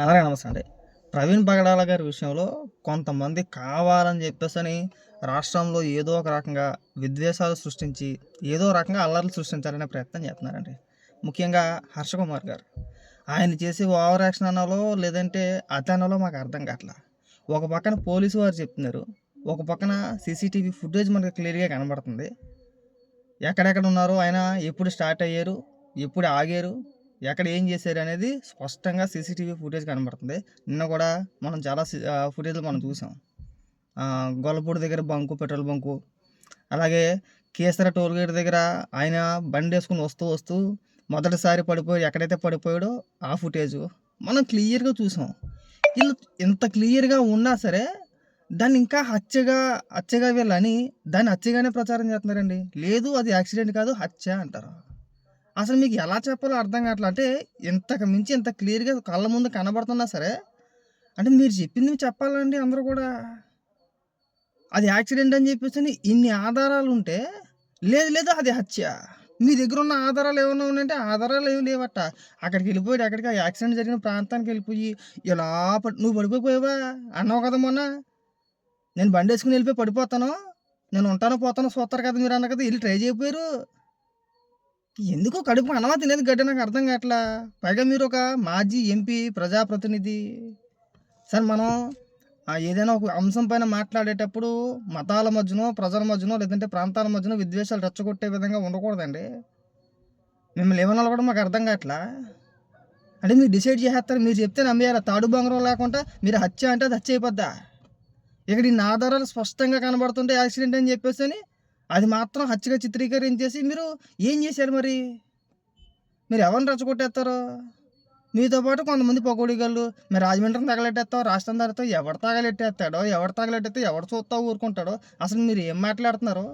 అలాగే నమస్తే అండి. ప్రవీణ్ పగడాల గారి విషయంలో కొంతమంది కావాలని చెప్పేసి రాష్ట్రంలో ఏదో ఒక రకంగా విద్వేషాలు సృష్టించి ఏదో రకంగా అల్లర్లు సృష్టించాలనే ప్రయత్నం చేస్తున్నారండి. ముఖ్యంగా హర్షకుమార్ గారు. ఆయన చేసే ఓవర్ యాక్షన్ అనాలో లేదంటే అతనలో మాకు అర్థం కావట్లా. ఒక పక్కన పోలీసు వారు చెప్తున్నారు. ఒక పక్కన సీసీటీవీ ఫుటేజ్ మనకు క్లియర్గా కనబడుతుంది. ఎక్కడెక్కడ ఉన్నారో? ఆయన ఎప్పుడు స్టార్ట్ అయ్యారు? ఎప్పుడు ఆగారు? ఎక్కడ ఏం చేశారు అనేది స్పష్టంగా సీసీటీవీ ఫుటేజ్ కనబడుతుంది. నిన్న కూడా మనం చాలా ఫుటేజ్లు మనం చూసాం. గొల్లపూడి దగ్గర బంకు పెట్రోల్ బంకు అలాగే కేసర టోల్ గేట్ దగ్గర ఆయన బండి వేసుకుని వస్తూ వస్తూ మొదటిసారి పడిపోయి ఎక్కడైతే పడిపోయాడో ఆ ఫుటేజ్ మనం క్లియర్గా చూసాం. వీళ్ళు ఇంత క్లియర్గా ఉన్నా సరే దాన్ని ఇంకా హత్యగా హత్యగా వీళ్ళని దాన్ని హత్యగానే ప్రచారం చేస్తున్నారండి. లేదు అది యాక్సిడెంట్ కాదు హత్య అంటారు. అసలు మీకు ఎలా చెప్పాలో అర్థం కావట్లే. అంటే ఇంతకు మించి ఇంత క్లియర్గా కళ్ళ ముందు కనబడుతున్నా సరే అంటే మీరు చెప్పింది చెప్పాలండి అందరూ కూడా. అది యాక్సిడెంట్ అని చెప్పేసి ఇన్ని ఆధారాలు ఉంటే లేదు లేదు అది హత్య. మీ దగ్గర ఉన్న ఆధారాలు ఏమైనా ఉన్నాయంటే ఆధారాలు ఏమి లేవట. అక్కడికి వెళ్ళిపోయి అక్కడికి ఆ యాక్సిడెంట్ జరిగిన ప్రాంతానికి వెళ్ళిపోయి ఇలా పడి నువ్వు పడిపోయిపోయావా అన్నావు కదా మొన్న. నేను బండి వేసుకుని వెళ్ళిపోయి పడిపోతాను. నేను ఉంటాను పోతాను చూస్తారు కదా మీరు అన్న కదా వెళ్ళి ట్రై చేయకపోయారు. ఎందుకో కడుపు అన్నమా తినేది గడ్డ నాకు అర్థం కావట్లా? పైగా మీరు ఒక మాజీ ఎంపీ ప్రజాప్రతినిధి. సార్ మనం ఏదైనా ఒక అంశం పైన మాట్లాడేటప్పుడు మతాల మధ్యనో ప్రజల మధ్యనో లేదంటే ప్రాంతాల మధ్యనో విద్వేషాలు రెచ్చగొట్టే విధంగా ఉండకూడదండి. మిమ్మల్ని ఏమన్నా కూడా మాకు అర్థం కావట్లా? అంటే మీరు డిసైడ్ చేసేస్తారు మీరు చెప్తే నమ్మేయాలి? తాడు బంగారం లేకుండా మీరు హత్య అంటే అది హత్య అయిపోద్దా? ఇక్కడ ఇన్ని ఆధారాలు స్పష్టంగా కనబడుతుంటే యాక్సిడెంట్ అని చెప్పేసి అని అది మాత్రం హత్యగా చిత్రీకరించేసి మీరు ఏం చేశారు మరి? మీరు ఎవరిని రెచ్చగొట్టేస్తారు? మీతో పాటు కొంతమంది పకోడీగాళ్ళు మీరు రాజమండ్రిని తగలెట్టేస్తావు రాష్ట్రం తగలెత్తావు ఎవరు తగలెట్టేస్తాడో ఎవరు తగలెట్టేస్తే ఎవరు చూస్తా ఊరుకుంటాడో అసలు మీరు ఏం మాట్లాడుతున్నారు?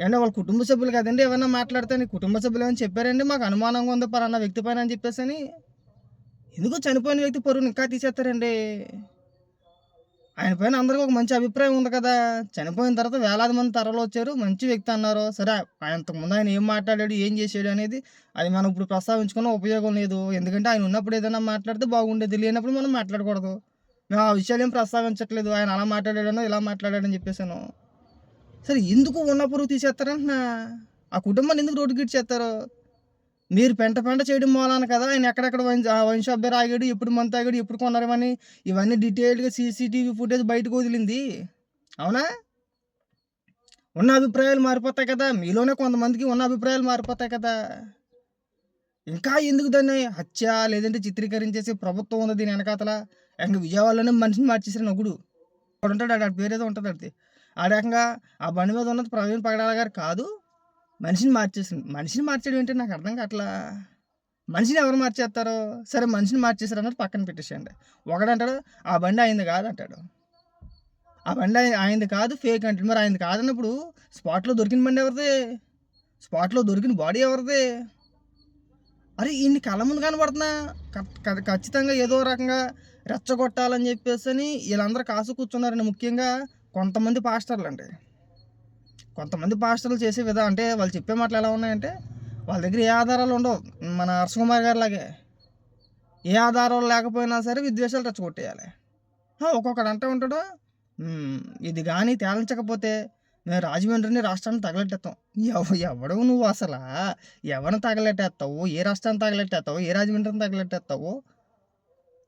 ఏంటంటే వాళ్ళ కుటుంబ సభ్యులు కదండి ఏమైనా మాట్లాడితే నీ కుటుంబ సభ్యులు ఏమైనా చెప్పారండి? మాకు అనుమానంగా ఉంది పలానా వ్యక్తి పైన అని చెప్పేసి అని? ఎందుకు చనిపోయిన వ్యక్తి పరువుని ఇంకా తీసేస్తారండి? ఆయన పైన అందరికీ ఒక మంచి అభిప్రాయం ఉంది కదా. చనిపోయిన తర్వాత వేలాది మంది తరలు వచ్చారు. మంచి వ్యక్తి అన్నారు. సరే అంతకుముందు ఆయన ఏం మాట్లాడాడు ఏం చేశాడు అనేది అది మనం ఇప్పుడు ప్రస్తావించుకున్న ఉపయోగం లేదు. ఎందుకంటే ఆయన ఉన్నప్పుడు ఏదైనా మాట్లాడితే బాగుండేది. లేనప్పుడు మనం మాట్లాడకూడదు. మేము ఆ విషయాలు ఏం ప్రస్తావించట్లేదు. ఆయన అలా మాట్లాడాడనో ఇలా మాట్లాడాడని చెప్పేసాను. సరే ఎందుకు ఉన్నప్పుడు తీసేస్తారంటున్నా? ఆ కుటుంబాన్ని ఎందుకు రోడ్డు గిడ్చేస్తారు మీరు పెంట పెంట చేయడం మూలాన కదా ఆయన ఎక్కడెక్కడ వైన్ ఆ వైన్ షాప్ దగ్గర ఆగాడు ఎప్పుడు మంత్ ఆగాడు ఎప్పుడు కొన్నారని ఇవన్నీ డీటెయిల్డ్గా సీసీటీవీ ఫుటేజ్ బయటకు వదిలింది. అవునా? ఉన్న అభిప్రాయాలు మారిపోతాయి కదా మీలోనే కొంతమందికి ఉన్న అభిప్రాయాలు మారిపోతాయి కదా. ఇంకా ఎందుకు దాన్ని హత్య లేదంటే చిత్రీకరించేసి ప్రభుత్వం ఉంది దీని వెనకాతల? ఇంకా విజయవాడలోనే మనిషిని మార్చేసిన నొగుడు. ఉంటాడు ఆడ పేరు ఏదో ఉంటుంది అది ఆ రకంగా ఆ బండి మీద ఉన్నది ప్రవీణ్ పగడాల గారు కాదు మనిషిని మార్చేసింది మనిషిని మార్చడం ఏంటో నాకు అర్థం కావట్లా. మనిషిని ఎవరు మార్చేస్తారో? సరే మనిషిని మార్చేసారు అన్నది పక్కన పెట్టేసేయండి. ఒకడంటాడు ఆ బండి అయింది కాదు అంటాడు ఆ బండి ఆయనది కాదు ఫేక్ అంటాడు. మరి ఆయనది కాదన్నప్పుడు స్పాట్లో దొరికిన బండి ఎవరిది? స్పాట్లో దొరికిన బాడీ ఎవరిది? అరే ఇన్ని కళ్ళ ముందు కనబడుతున్నా. ఖచ్చితంగా ఏదో రకంగా రెచ్చగొట్టాలని చెప్పేసి అని వీళ్ళందరూ కాసు కూర్చున్నారండి ముఖ్యంగా కొంతమంది పాస్టర్లు అండి కొంతమంది పాస్టర్లు చేసే విధానం అంటే వాళ్ళు చెప్పే మాటలు ఎలా ఉన్నాయంటే వాళ్ళ దగ్గర ఏ ఆధారాలు ఉండవు. మన హర్షకుమార్ గారి లాగే ఏ ఆధారాలు లేకపోయినా సరే విద్వేషాలు రెచ్చగొట్టేయాలి. ఒక్కొక్కడు అంటూ ఉంటాడు ఇది కానీ తేలించకపోతే మేము రాజమండ్రిని రాష్ట్రాన్ని తగలెట్టేస్తాం. ఎవ ఎవడవు నువ్వు అసలు? ఎవరిని తగలెట్టేస్తావు? ఏ రాష్ట్రాన్ని తగలెట్టేస్తావు? ఏ రాజమండ్రిని తగలెట్టేస్తావు?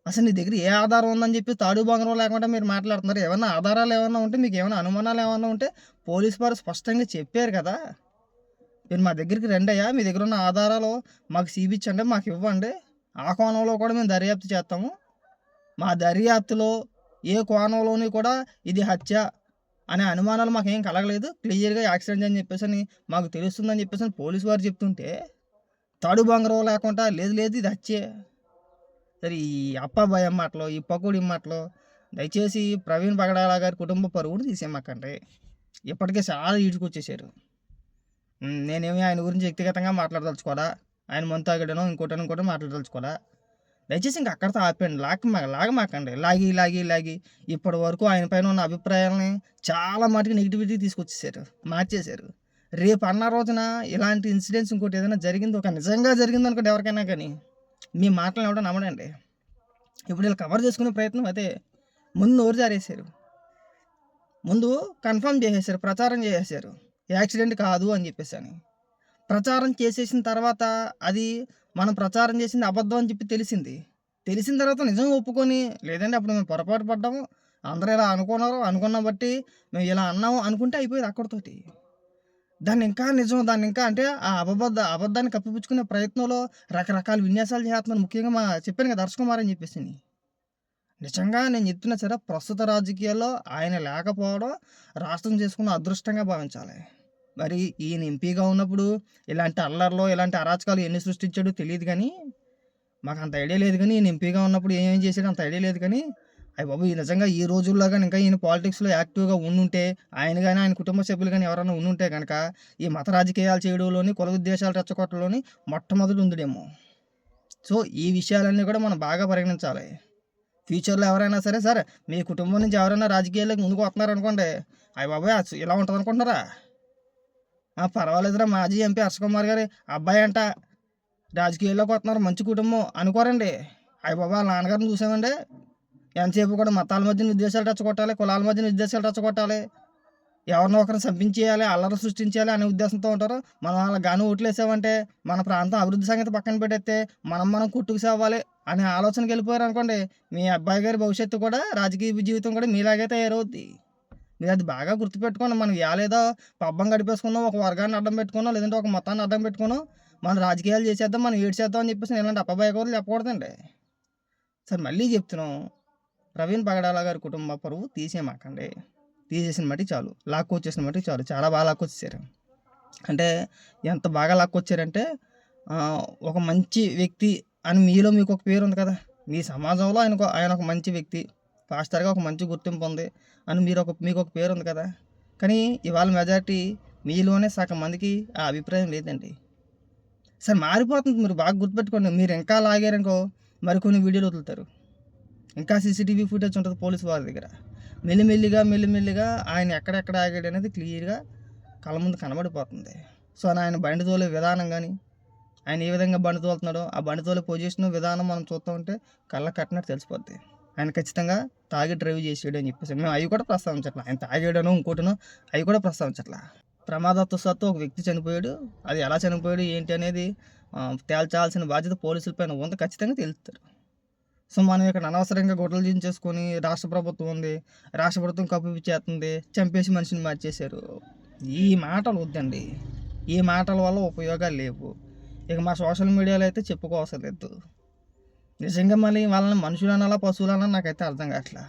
అసలు నీ దగ్గర ఏ ఆధారం ఉందని చెప్పి తాడు బంగారం లేకుండా మీరు మాట్లాడుతున్నారు. ఏమైనా ఆధారాలు ఏమైనా ఉంటే మీకు ఏమైనా అనుమానాలు ఏమైనా ఉంటే పోలీస్ వారు స్పష్టంగా చెప్పారు కదా. మీరు మా దగ్గరికి రండి అయ్యా. మీ దగ్గర ఉన్న ఆధారాలు మాకు చూపించండి మాకు ఇవ్వండి. ఆ కోణంలో కూడా మేము దర్యాప్తు చేస్తాము. మా దర్యాప్తులో ఏ కోణంలోని కూడా ఇది హత్య అనే అనుమానాలు మాకేం కలగలేదు. క్లియర్గా యాక్సిడెంట్ అని చెప్పేసి అని మాకు తెలుస్తుందని చెప్పేసి పోలీసు వారు చెప్తుంటే తాడు బంగారం లేకుండా లేదు లేదు ఇది హత్యే. సరే ఈ అప్ప భయం మాటలు ఈ పకోడి మాటలో దయచేసి ప్రవీణ్ పగడాల గారి కుటుంబ పరుగును తీసేయమాకండి. ఇప్పటికే చాలా ఈడ్చుకొచ్చేసారు. నేనేమి ఆయన గురించి వ్యక్తిగతంగా మాట్లాడదలుచుకోవాలా? ఆయన మంతు ఇంకోటనో ఇంకోటో మాట్లాడదలుచుకోవాలా? దయచేసి ఇంక అక్కడితో ఆపండి లాగ మా లాగమాకండి లాగి లాగి లాగి. ఇప్పటి వరకు ఆయన పైన ఉన్న అభిప్రాయాలని చాలా మటుకు నెగిటివిటీ తీసుకొచ్చేసారు. మార్చేశారు. రేపు అన్న రోజున ఇలాంటి ఇన్సిడెంట్స్ ఇంకోటి ఏదైనా జరిగింది ఒక నిజంగా జరిగింది అనుకోండి ఎవరికైనా కానీ. మీ మాటలు ఎవడో నమ్మడండి. ఇప్పుడు వీళ్ళు కవర్ చేసుకునే ప్రయత్నం అదే ముందు నోరు జారేశారు. ముందు కన్ఫర్మ్ చేసేసారు ప్రచారం చేసేసారు యాక్సిడెంట్ కాదు అని చెప్పేసి అని. ప్రచారం చేసేసిన తర్వాత అది మనం ప్రచారం చేసింది అబద్ధం అని చెప్పి తెలిసింది. తెలిసిన తర్వాత నిజం ఒప్పుకొని లేదంటే అప్పుడు మేము పొరపాటు పడ్డాము అందరూ ఇలా అనుకున్నారు అనుకున్న బట్టి మేము ఇలా అన్నాము అనుకుంటే అయిపోయేది అక్కడితోటి. దాన్ని ఇంకా నిజం దాన్ని ఇంకా అంటే ఆ అబద్ధ అబద్ధాన్ని కప్పిపుచ్చుకునే ప్రయత్నంలో రకరకాల విన్యాసాలు చేస్తున్నాను ముఖ్యంగా మా చెప్పాను కదా దర్శకుమార్ అని చెప్పేసి. నిజంగా నేను చెప్తున్నా సరే ప్రస్తుత రాజకీయాల్లో ఆయన లేకపోవడం రాష్ట్రం చేసుకున్న అదృష్టంగా భావించాలి. మరి ఈయన ఎంపీగా ఉన్నప్పుడు ఇలాంటి అల్లర్లు ఇలాంటి అరాచకాలు ఎన్ని సృష్టించాడో తెలియదు కానీ మాకు అంత ఐడియా లేదు కానీ ఈయన ఎంపీగా ఉన్నప్పుడు ఏమేం చేశాడో అంత ఐడియా లేదు కానీ అయ్యి బాబు నిజంగా ఈ రోజుల్లో కానీ ఇంకా ఈయన పాలిటిక్స్లో యాక్టివ్గా ఉండుంటే ఆయన కానీ ఆయన కుటుంబ సభ్యులు కానీ ఎవరైనా ఉండుంటే కనుక ఈ మత రాజకీయాలు చేయడంలోని కుల ఉద్దేశాలు రెచ్చగొట్టడంలోని మొట్టమొదటి ఉందిడేమో. సో ఈ విషయాలన్నీ కూడా మనం బాగా పరిగణించాలి. ఫ్యూచర్లో ఎవరైనా సరే సరే మీ కుటుంబం నుంచి ఎవరైనా రాజకీయాల్లోకి ముందుకు వస్తున్నారు అనుకోండి అయ్యి బాబాయ్ ఇలా ఉంటుంది అనుకుంటున్నారా? పర్వాలేదురా మాజీ ఎంపీ హర్ష కుమార్ గారి అబ్బాయి అంట రాజకీయాల్లోకి వస్తున్నారు మంచి కుటుంబం అనుకోరండి. అయ్యి బాబా నాన్నగారిని చూసామండి ఎంతసేపు కూడా మతాల మధ్యన విద్వేషాలు రెచ్చగొట్టాలి కులాల మధ్యన విద్వేషాలు రెచ్చగొట్టాలి. ఎవరినో ఒకరిని చంపించేయాలి అల్లరి సృష్టించాలి అనే ఉద్దేశంతో ఉంటారు. మనం వాళ్ళ గాను ఓట్లేసామంటే మన ప్రాంతం అభివృద్ధి సంగతి పక్కన పెట్టేస్తే మనం మనం కుట్టుకు సేవాలి అనే ఆలోచనకి వెళ్ళిపోయారు అనుకోండి. మీ అబ్బాయి గారి భవిష్యత్తు కూడా రాజకీయ జీవితం కూడా మీలాగే తయారవుద్ది మీరు అది బాగా గుర్తుపెట్టుకోండి. మనం ఏదో పబ్బం గడిపేసుకున్నాం ఒక వర్గాన్ని అడ్డం పెట్టుకున్నాం లేదంటే ఒక మతాన్ని అడ్డం పెట్టుకున్నాం. మనం రాజకీయాలు చేసేద్దాం మనం ఏడు చేద్దాం అని చెప్పేసి ఇలాంటి అప్పబాయి కూడా చెప్పకూడదండి. సరే మళ్ళీ చెప్తున్నాం. ప్రవీణ్ పగడాల గారి కుటుంబ పరువు తీసేమాకండి. తీసేసిన మట్టి చాలు. లాక్కొచ్చేసిన మట్టి చాలు. చాలా బాగా లాక్కొచ్చేసారు అంటే ఎంత బాగా లాక్కొచ్చారంటే వచ్చారంటే ఒక మంచి వ్యక్తి అని మీలో మీకు ఒక పేరు ఉంది కదా? మీ సమాజంలో ఆయన ఆయన ఒక మంచి వ్యక్తి పాస్టర్గా ఒక మంచి గుర్తింపు ఉంది అని మీరు ఒక మీకు ఒక పేరు ఉంది కదా? కానీ ఇవాళ మెజారిటీ మీలోనే సగం మందికి ఆ అభిప్రాయం లేదండి. సరే మారిపోతుంది. మీరు బాగా గుర్తుపెట్టుకోండి. మీరు ఇంకా లాగారనుకో మరికొన్ని వీడియోలు వదులుతారు. ఇంకా సీసీటీవీ ఫుటేజ్ ఉంటుంది పోలీసు వారి దగ్గర. మెల్లిమెల్లిగా మెల్లిమెల్లిగా ఆయన ఎక్కడెక్కడ ఆగాడు అనేది క్లియర్గా కళ్ళ ముందు కనబడిపోతుంది. సో ఆయన బండి తోలే విధానం కానీ ఆయన ఏ విధంగా బండి తోలుతున్నాడో ఆ బండి తోలే పొజిషన్ విధానం మనం చూస్తూ ఉంటే కళ్ళ కట్టినట్టు తెలిసిపోద్ది. ఆయన ఖచ్చితంగా తాగి డ్రైవ్ చేసేయడం అని చెప్పేసి. మేము అవి కూడా ప్రస్తావించట్లా. ఆయన తాగేయడను ఇంకోటినో అవి కూడా ప్రస్తావించట్లా. ప్రమాదవశాత్తు ఒక వ్యక్తి చనిపోయాడు. అది ఎలా చనిపోయాడు ఏంటి అనేది తేల్చాల్సిన బాధ్యత పోలీసుల పైన ఉంది. ఖచ్చితంగా తెలుస్తారు. సో మనం ఇక్కడ అనవసరంగా గొడవలు దించేసుకొని రాష్ట్ర ప్రభుత్వం ఉంది రాష్ట్ర ప్రభుత్వం కప్పు చేస్తుంది చంపేసి మనిషిని మార్చేశారు. ఈ మాటలు వద్దండి. ఈ మాటల వల్ల ఉపయోగాలు లేవు. ఇక మా సోషల్ మీడియాలో అయితే చెప్పుకోవసలేదు నిజంగా మళ్ళీ వాళ్ళని మనుషులనాలా పశువులనా నాకైతే అర్థం కావట్లా.